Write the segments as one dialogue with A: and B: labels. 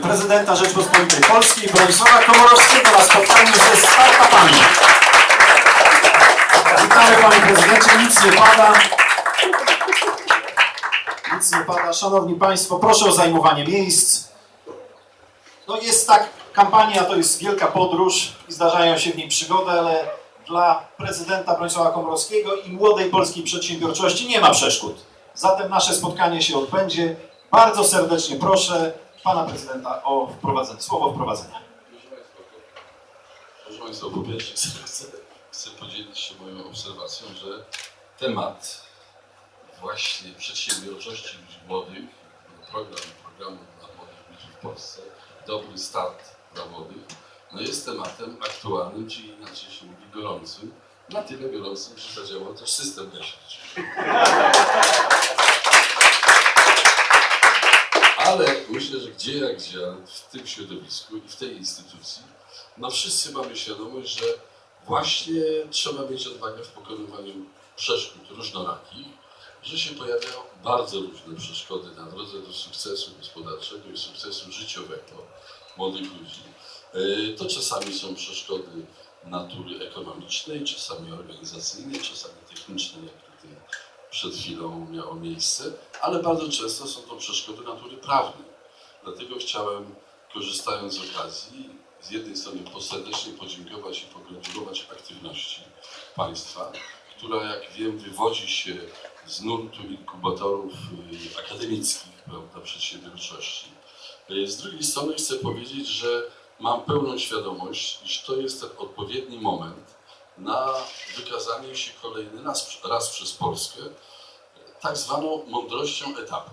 A: prezydenta Rzeczpospolitej Polskiej Bronisława Komorowskiego na spotkaniu ze startupami. Witamy panie prezydencie, nic nie pada. Nic nie pada. Szanowni państwo, proszę o zajmowanie miejsc. No jest tak, kampania to jest wielka podróż i zdarzają się w niej przygody, ale dla prezydenta Bronisława Komorowskiego i młodej polskiej przedsiębiorczości nie ma przeszkód. Zatem nasze spotkanie się odbędzie. Bardzo serdecznie proszę pana prezydenta o wprowadzenie, słowo wprowadzenia.
B: Proszę Państwa, po pierwsze chcę, chcę, podzielić się moją obserwacją, że temat właśnie przedsiębiorczości ludzi młodych, program programu dla młodych ludzi w Polsce, dobry start dla młodych, no jest tematem aktualnym, czyli inaczej się mówi gorącym, na tyle gorącym, że zadziałał też system leczniczy. Ale myślę, że gdzie jak gdzie, w tym środowisku i w tej instytucji, no wszyscy mamy świadomość, że właśnie trzeba mieć odwagę w pokonywaniu przeszkód różnorakich, że się pojawiają bardzo różne przeszkody na drodze do sukcesu gospodarczego i sukcesu życiowego młodych ludzi. Yy, To czasami są przeszkody natury ekonomicznej, czasami organizacyjnej, czasami technicznej, jak przed chwilą miało miejsce, ale bardzo często są to przeszkody natury prawnej. Dlatego chciałem, korzystając z okazji, z jednej strony serdecznie podziękować i pogratulować aktywności państwa, która, jak wiem, wywodzi się z nurtu inkubatorów y, akademickich, prawda, przedsiębiorczości. Y, Z drugiej strony chcę powiedzieć, że mam pełną świadomość, iż to jest ten odpowiedni moment na wykazanie się kolejny raz, raz przez Polskę tak zwaną mądrością etapu.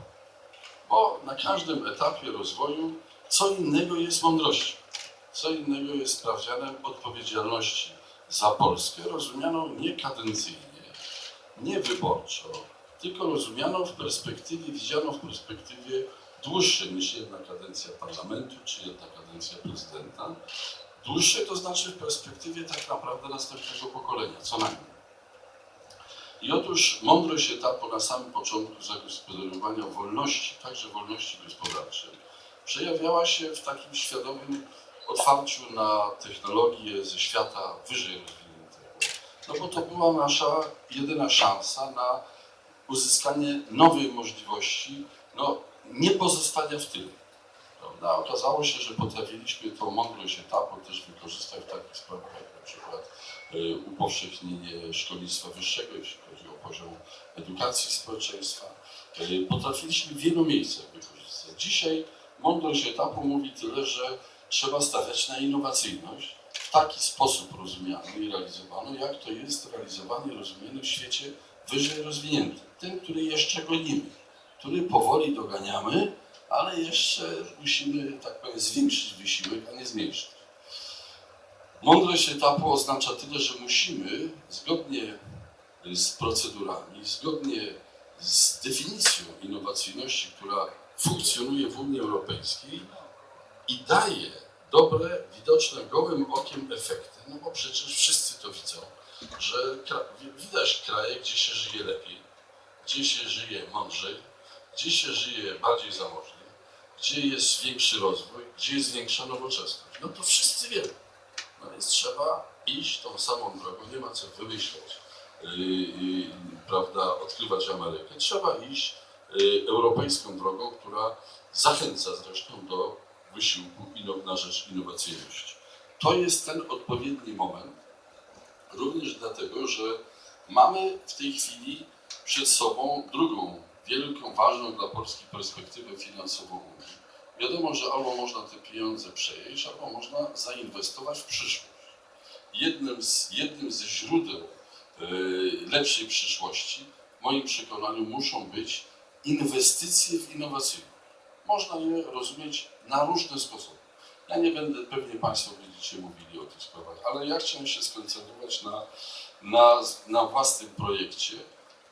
B: Bo na każdym etapie rozwoju co innego jest mądrością, co innego jest sprawdzianem odpowiedzialności za Polskę, rozumianą nie kadencyjnie, nie wyborczo, tylko rozumianą w perspektywie, widzianą w perspektywie dłuższej niż jedna kadencja parlamentu czy jedna kadencja prezydenta. Dłuższe to znaczy w perspektywie tak naprawdę następnego pokolenia, co najmniej. I otóż mądrość etapu na samym początku zagospodarowania wolności, także wolności gospodarczej, przejawiała się w takim świadomym otwarciu na technologię ze świata wyżej rozwiniętego. No bo to była nasza jedyna szansa na uzyskanie nowej możliwości, no nie pozostania w tyle. Prawda? Okazało się, że potrafiliśmy tą mądrość etapu też wykorzystać w takich sprawach jak na przykład y, upowszechnienie szkolnictwa wyższego, jeśli chodzi o poziom edukacji społeczeństwa. Y, Potrafiliśmy w wielu miejscach wykorzystać. Dzisiaj mądrość etapu mówi tyle, że trzeba stawiać na innowacyjność w taki sposób rozumiany i realizowany, jak to jest realizowane i rozumiane w świecie wyżej rozwiniętym. Tym, który jeszcze gonimy, który powoli doganiamy, ale jeszcze musimy, tak powiem, zwiększyć wysiłek, a nie zmniejszyć. Mądrość etapu oznacza tyle, że musimy zgodnie z procedurami, zgodnie z definicją innowacyjności, która funkcjonuje w Unii Europejskiej i daje dobre, widoczne gołym okiem efekty, no bo przecież wszyscy to widzą, że widać kraje, gdzie się żyje lepiej, gdzie się żyje mądrzej, gdzie się żyje bardziej zamożnie, gdzie jest większy rozwój, gdzie jest większa nowoczesność. No to wszyscy wiemy. No więc trzeba iść tą samą drogą, nie ma co wymyśleć, yy, yy, prawda, odkrywać Amerykę. Trzeba iść yy, europejską drogą, która zachęca zresztą do wysiłku inno- na rzecz innowacyjności. To jest ten odpowiedni moment, również dlatego, że mamy w tej chwili przed sobą drugą wielką, ważną dla Polski perspektywę finansową Unii. Wiadomo, że albo można te pieniądze przejeść, albo można zainwestować w przyszłość. Jednym z, jednym źródeł e, lepszej przyszłości, w moim przekonaniu, muszą być inwestycje w innowacyjność. Można je rozumieć na różne sposoby. Ja nie będę, pewnie Państwo będziecie mówili o tych sprawach, ale ja chciałem się skoncentrować na, na, na własnym projekcie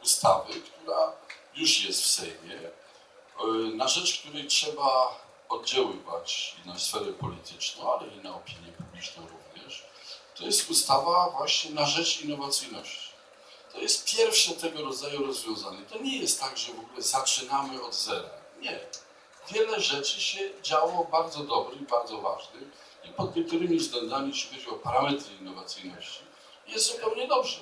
B: ustawy, która już jest w Sejmie, e, na rzecz której trzeba oddziaływać i na sferę polityczną, ale i na opinię publiczną również. To jest ustawa właśnie na rzecz innowacyjności. To jest pierwsze tego rodzaju rozwiązanie. To nie jest tak, że w ogóle zaczynamy od zera. Nie. wiele rzeczy się działo bardzo dobrych, bardzo ważnych i pod niektórymi względami, jeśli chodzi o parametry innowacyjności, jest zupełnie dobrze.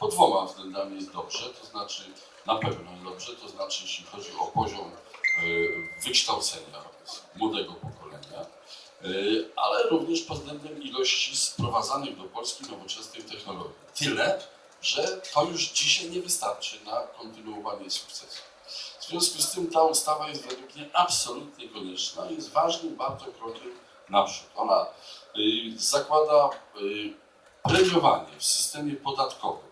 B: Pod dwoma względami jest dobrze, to znaczy na pewno jest dobrze, to znaczy jeśli chodzi o poziom e, wykształcenia młodego pokolenia, e, ale również pod względem ilości sprowadzanych do Polski nowoczesnych technologii. Tyle, że to już dzisiaj nie wystarczy na kontynuowanie sukcesu. W związku z tym ta ustawa jest według mnie absolutnie konieczna i jest ważnym bardzo krokiem naprzód. Ona y, zakłada y, premiowanie w systemie podatkowym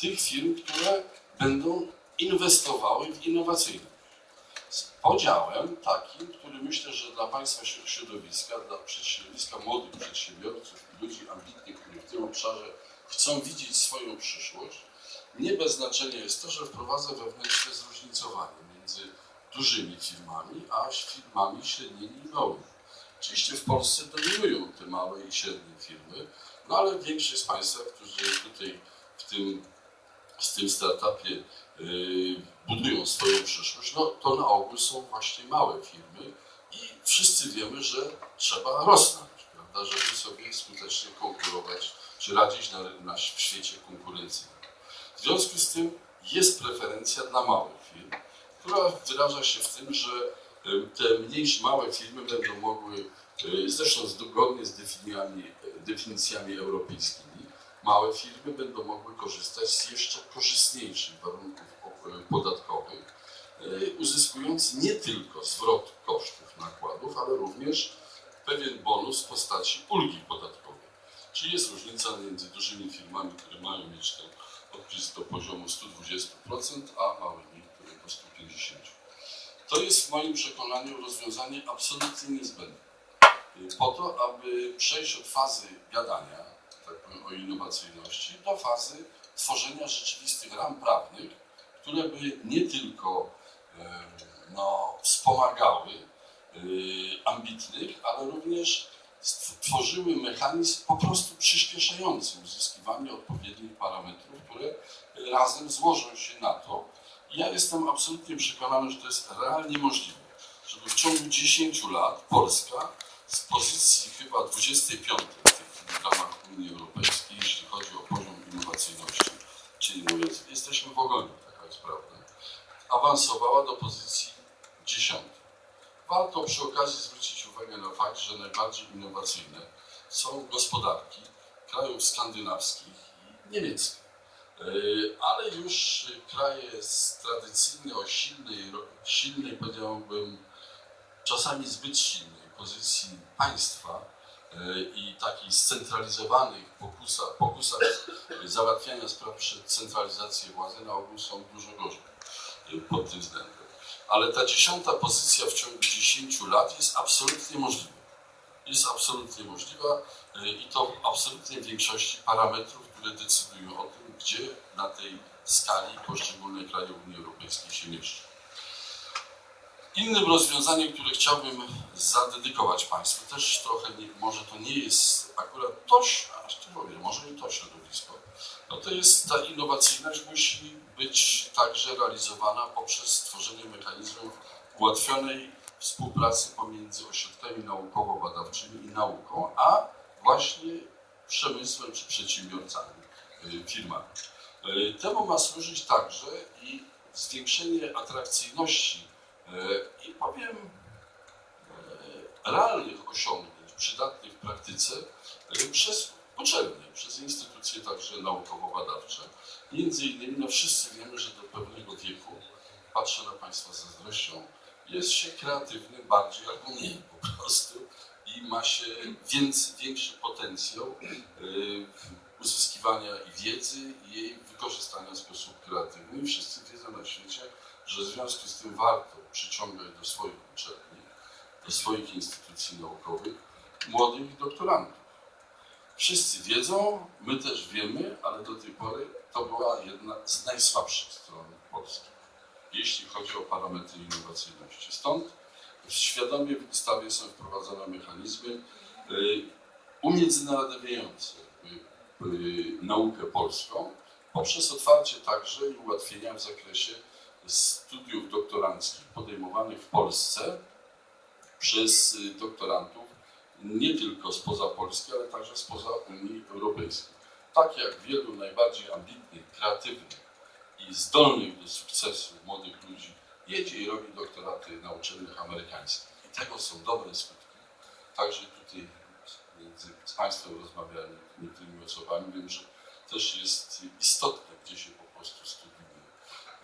B: tych firm, które będą inwestowały w innowacyjność. Z podziałem takim, który myślę, że dla Państwa środ- środowiska, dla środowiska młodych przedsiębiorców ludzi ambitnych, którzy w tym obszarze chcą widzieć swoją przyszłość, nie bez znaczenia jest to, że wprowadza wewnętrzne zróżnicowanie między dużymi firmami, a firmami średnimi i małymi. Oczywiście w Polsce dominują te małe i średnie firmy, no ale większość z Państwa, którzy tutaj w tym, w tym startupie yy, budują swoją przyszłość, no to na ogół są właśnie małe firmy i wszyscy wiemy, że trzeba rosnąć, prawda, żeby sobie skutecznie konkurować, czy radzić na, na w świecie konkurencyjnym. W związku z tym jest preferencja dla małych firm, która wyraża się w tym, że y, te mniejsze, małe firmy będą mogły, y, zresztą zgodnie z definiami, definicjami europejskimi, małe firmy będą mogły korzystać z jeszcze korzystniejszych warunków podatkowych, y, uzyskując nie tylko zwrot kosztów nakładów, ale również pewien bonus w postaci ulgi podatkowej. Czyli jest różnica między dużymi firmami, które mają mieć ten odpis do poziomu 120%, a małymi, które po 150%. To jest w moim przekonaniu rozwiązanie absolutnie niezbędne. Y, Po to, aby przejść od fazy gadania, o innowacyjności, do fazy tworzenia rzeczywistych ram prawnych, które by nie tylko no, wspomagały e, ambitnych, ale również stworzyły mechanizm po prostu przyspieszający uzyskiwanie odpowiednich parametrów, które razem złożą się na to. Ja jestem absolutnie przekonany, że to jest realnie możliwe, żeby w ciągu 10 lat Polska z pozycji chyba 25 w tej chwili w ramach Unii Europejskiej, jeśli chodzi o poziom innowacyjności, czyli mówiąc, jesteśmy w ogonie, taka jest prawda, awansowała do pozycji 10. Warto przy okazji zwrócić uwagę na fakt, że najbardziej innowacyjne są gospodarki krajów skandynawskich i niemieckich. Yy, Ale już kraje z o silnej, silnej, powiedziałbym, czasami zbyt silnej pozycji państwa i takich scentralizowanych pokusach, pokusach załatwiania spraw przez centralizację władzy na ogół są dużo gorzej yy, pod tym względem ale ta dziesiąta pozycja w ciągu 10 lat jest absolutnie możliwa. Jest absolutnie możliwa i to w większości parametrów, które decydują o tym, gdzie na tej skali poszczególne kraje Unii Europejskiej się mieszczą. Innym rozwiązaniem, które chciałbym zadedykować Państwu, też trochę, nie, może to nie jest akurat to, aż to powiem, może nie to środowisko, no to jest ta innowacyjność musi być także realizowana poprzez stworzenie mechanizmów ułatwionej współpracy pomiędzy ośrodkami naukowo-badawczymi i nauką, a właśnie przemysłem czy przedsiębiorcami, y, firmami. Y, Temu ma służyć także i zwiększenie atrakcyjności i powiem y, realnych osiągnięć przydatnych w praktyce y, przez uczelnie, przez instytucje także naukowo-badawcze. Między innymi, no wszyscy wiemy, że do pewnego wieku, patrzę na Państwa z zazdrością, jest się kreatywnym bardziej albo mniej po prostu i ma się więcej, większy potencjał uzyskiwania wiedzy i jej wykorzystania w sposób kreatywny. I wszyscy wiedzą na świecie, że w związku z tym warto przyciągać do swoich uczelni, do swoich instytucji naukowych młodych doktorantów. Wszyscy wiedzą, my też wiemy, ale do tej pory to była jedna z najsłabszych stron Polski, jeśli chodzi o parametry innowacyjności. Stąd świadomie w ustawie są wprowadzone mechanizmy y, umiędzynarodowiające y, y, naukę polską poprzez otwarcie także i ułatwienia w zakresie studiów doktoranckich podejmowanych w Polsce przez y, doktorantów nie tylko spoza Polski, ale także spoza Unii Europejskiej. Tak jak wielu najbardziej ambitnych, kreatywnych i zdolnych do sukcesu młodych ludzi jedzie i robi doktoraty na uczelniach amerykańskich. I tego są dobre skutki. Także tutaj między, z Państwem rozmawiałem niektórymi osobami, wiem, że też jest istotne, gdzie się po prostu studiuje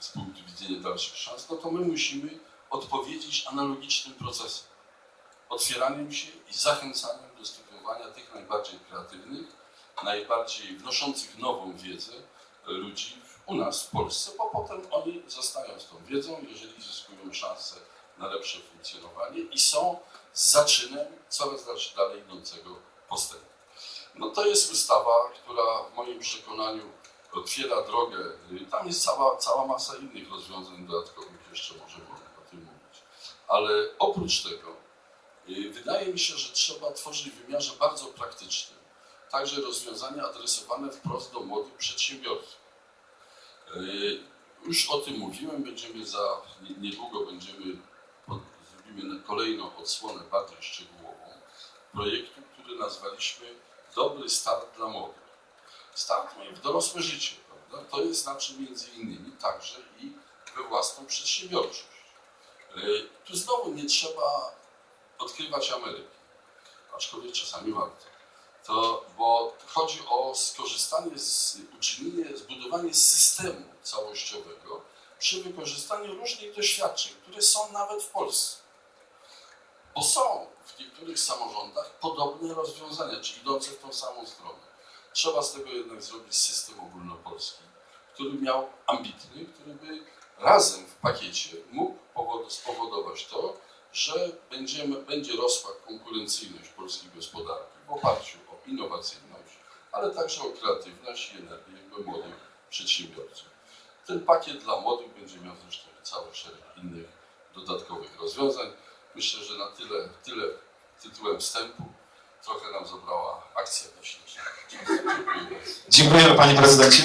B: z punktu widzenia dalszych szans, no to my musimy odpowiedzieć analogicznym procesem. Otwieraniem się i zachęcaniem do studiowania tych najbardziej kreatywnych, najbardziej wnoszących nową wiedzę ludzi u nas w Polsce, bo potem oni zostają z tą wiedzą, jeżeli zyskują szansę na lepsze funkcjonowanie i są zaczynem coraz dalej, idącego postępu. No to jest ustawa, która w moim przekonaniu otwiera drogę. Tam jest cała, cała masa innych rozwiązań dodatkowych, jeszcze możemy o tym mówić. Ale oprócz tego y, wydaje mi się, że trzeba tworzyć w wymiarze bardzo praktycznym także rozwiązania adresowane wprost do młodych przedsiębiorców. Y, Już o tym mówiłem, będziemy za nie- niedługo będziemy zrobimy kolejną odsłonę bardziej szczegółową projektu, który nazwaliśmy Dobry start dla młodych. Start w dorosłe życie, prawda? To jest znaczy między innymi także i we własną przedsiębiorczość. Y, Tu znowu nie trzeba odkrywać Ameryki, aczkolwiek czasami warto. To, bo chodzi o skorzystanie z, uczynienie, zbudowanie systemu całościowego przy wykorzystaniu różnych doświadczeń, które są nawet w Polsce. Bo są w niektórych samorządach podobne rozwiązania, czy idące w tą samą stronę. Trzeba z tego jednak zrobić system ogólnopolski, który miał ambitny, który by razem w pakiecie mógł powod- spowodować to, że będziemy, będzie rosła konkurencyjność polskiej gospodarki w oparciu o innowacyjność, ale także o kreatywność i energię młodych przedsiębiorców. Ten pakiet dla młodych będzie miał zresztą cały szereg innych dodatkowych rozwiązań. Myślę, że na tyle, tyle tytułem wstępu trochę nam zabrała akcja myślę.
A: Dziękujemy Panie Prezydencie.